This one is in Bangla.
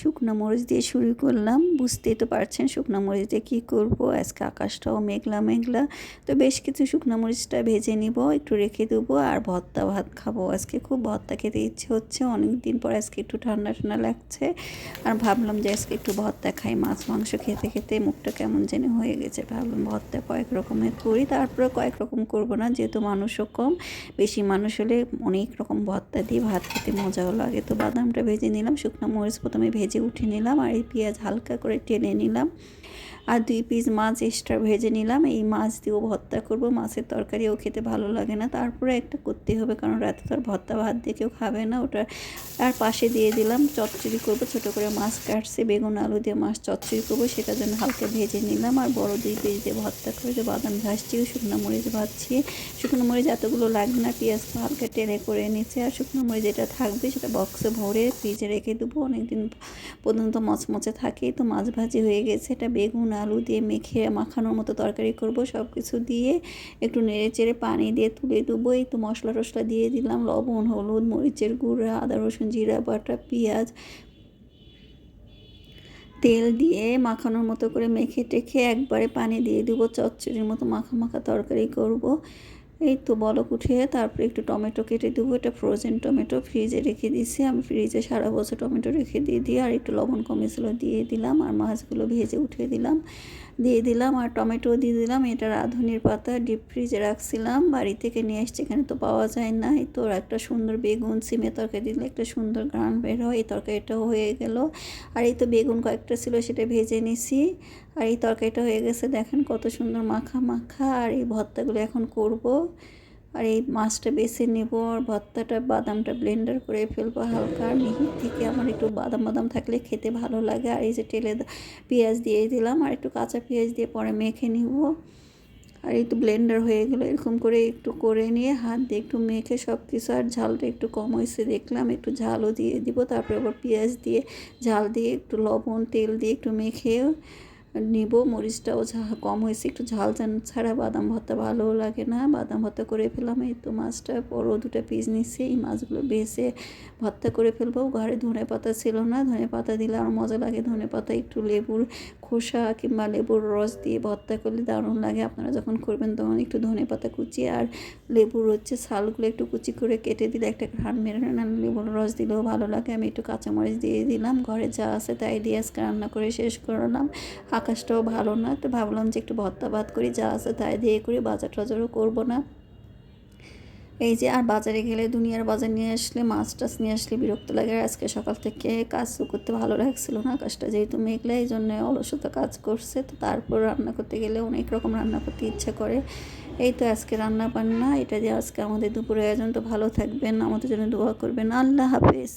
শুকনো মরিচ দিয়ে শুরু করলাম। বুঝতেই তো পারছেন শুকনো মরিচ দিয়ে কী করব। আজকে আকাশটাও মেঘলা মেঘলা। তো বেশ কিছু শুকনো মরিচটা ভেজে নিব, একটু রেখে দেবো আর ভর্তা ভাত খাব। আজকে খুব ভর্তা খেতে ইচ্ছে হচ্ছে অনেক দিন পর আজকে একটু ঠান্ডা ঠান্ডা লাগছে। আর ভাবলাম যে আজকে একটু ভর্তা খাই। মাছ, মাংস খেতে খেতে মুখটা কেমন যেন হয়ে গেছে। ভাবলাম ভর্তা কয়েক রকমের করি তারপরে কয়েক রকম করব না, যেহেতু মানুষও কম। বেশি মানুষ হলে অনেক রকম ভর্তা দিয়ে ভাত খেতে মজাও লাগে। তো বাদামটা ভেজে নিলাম, শুকনো মরিচ প্রথমে ভেজে উঠে নিলাম আর এই পেঁয়াজ হালকা করে টেনে নিলাম। আর দুই পিস মাছ এক্সট্রা ভেজে নিলাম। এই মাছ দিয়েও ভর্তা করব। মাছের তরকারিও খেতে ভালো লাগে না। তারপরে একটা করতে হবে, কারণ রাতে তো আর ভর্তা ভাত দিয়ে কেউ খাবে না। ওটা আর পাশে দিয়ে দিলাম, চচ্চড়ি করব। ছোট করে মাছ কাটছে, বেগুন, আলু দিয়ে মাছ চচ্চড়ি করব। সেটার জন্য হালকা ভেজে নিলাম। আর বড় দুই পিস দিয়ে ভর্তা করে যে বাদাম ভাজছি, শুকনো মরিচ ভাজছি। শুকনো মরিচ এতগুলো লাগবে না, পেঁয়াজ হালকা টেনে করে নিচ্ছে আর শুকনো মরিচ যেটা থাকবে, সেটা বক্সে ভরে ফ্রিজে রেখে দেবো। অনেকদিন পর্যন্ত মচমচে থাকে তো মাছ ভাজি হয়ে গেছে। এটা বেগুন আলু দিয়ে মেখে মাখানোর মতো তরকারি করব। সব কিছু দিয়ে একটু নেড়ে চেড়ে পানি দিয়ে তুলে দেবো এই মশলা টশলা দিয়ে দিলাম। লবণ, হলুদ, মরিচের গুঁড়া, আদা, রসুন, জিরা, বাটা, পেঁয়াজ। তেল দিয়ে মাখানোর মতো করে মেখে টেখে একবারে পানি দিয়ে দেবো। চচ্চড়ির মতো মাখা মাখা তরকারি করব। এই তো বলক উঠিয়ে তারপরে একটু টমেটো কেটে দেবো। এটা ফ্রোজেন টমেটো ফ্রিজে রেখে দিয়েছি। আমি ফ্রিজে সারা বছর টমেটো রেখে দিয়ে দিয়ে আর একটু লবণ কমেছিল দিয়ে দিলাম আর মাছগুলো ভেজে উঠিয়ে দিলাম। দিয়ে দিলাম আর টমেটো দিয়ে দিলাম। এটা রাঁধুনির পাতা ডিপ ফ্রিজে রাখছিলাম। বাড়ি থেকে নিয়ে এসছে এখানে তো পাওয়া যায় না। এই তো একটা সুন্দর বেগুন সিমে তরকারি দিলে একটা সুন্দর গ্রান বের হয়। এই তরকারিটাও হয়ে গেল। আর এই তো বেগুন কয়েকটা ছিল, সেটা ভেজে নিছি। আর এই তরকারিটা হয়ে গেছে, দেখেন কত সুন্দর মাখা মাখা। আর এই ভর্তাগুলো এখন করব। আর এই মাছটা বেছে নেব, আর ভর্তাটা বাদামটা ব্লেন্ডার করে ফেলব হালকা। মিহি থেকে আমার একটু বাদাম বাদাম থাকলে খেতে ভালো লাগে। আর এই যে টেলে পেঁয়াজ দিয়ে দিলাম, আর একটু কাঁচা পেঁয়াজ দিয়ে পরে মেখে নিব। আর তো ব্লেন্ডার হয়ে গেলো, এরকম করে একটু করে নিয়ে হাত দিয়ে একটু মেখে সব কিছু আর ঝালটা একটু কম হয়েছে দেখলাম, একটু ঝালও দিয়ে দিব। তারপরে আবার পেঁয়াজ দিয়ে, ঝাল দিয়ে একটু লবণ, তেল দিয়ে একটু মেখে নিব, মরিচটাও কম হয়েছে। একটু ঝাল ছাড়া বাদাম ভর্তা ভালোও লাগে না। বাদাম ভর্তা করে ফেলাম এই তো মাছটা বড় দুটো পিস নিচ্ছে এই মাছগুলো বেছে ভর্তা করে ফেলব। ঘরে ধনে পাতা ছিল না। ধনে পাতা দিলে আর মজা লাগে। ধনে পাতা একটু লেবুর খোসা কিংবা লেবুর রস দিয়ে ভর্তা করলে দারুণ লাগে। আপনারা যখন করবেন তখন একটু ধনে পাতা কুচি আর লেবুর হচ্ছে ছালগুলো একটু কুচি করে কেটে দিলে একটা ঘান মেরে না লেবুর রস দিলেও ভালো লাগে। আমি একটু কাঁচামরিচ দিয়ে দিলাম। ঘরে যা আছে তাই দিয়ে আজকে রান্না করে শেষ করলাম। আকাশটাও ভালো না। তো ভাবলাম যে একটু ভর্তা ভাত করি, যা আছে তাই দিয়ে করি, বাজার টাজারও করব না। এই যে আর বাজারে গেলে দুনিয়ার বাজার নিয়ে আসলে, মাছ টাছ নিয়ে আসলে বিরক্ত লাগে। আর আজকে সকাল থেকে কাজ করতে ভালো লাগছিল না কাজটা যেহেতু মেঘলা, এই জন্য অলসতা কাজ করছে। তো তারপর রান্না করতে গেলে অনেক রকম রান্না করতে ইচ্ছা করে। এই তো আজকে রান্না বান্না, এটা দিয়ে আজকে আমাদের দুপুরে আয়োজন। তো ভালো থাকবেন, আমাদের জন্য দোয়া করবেন। আল্লাহ হাফেজ।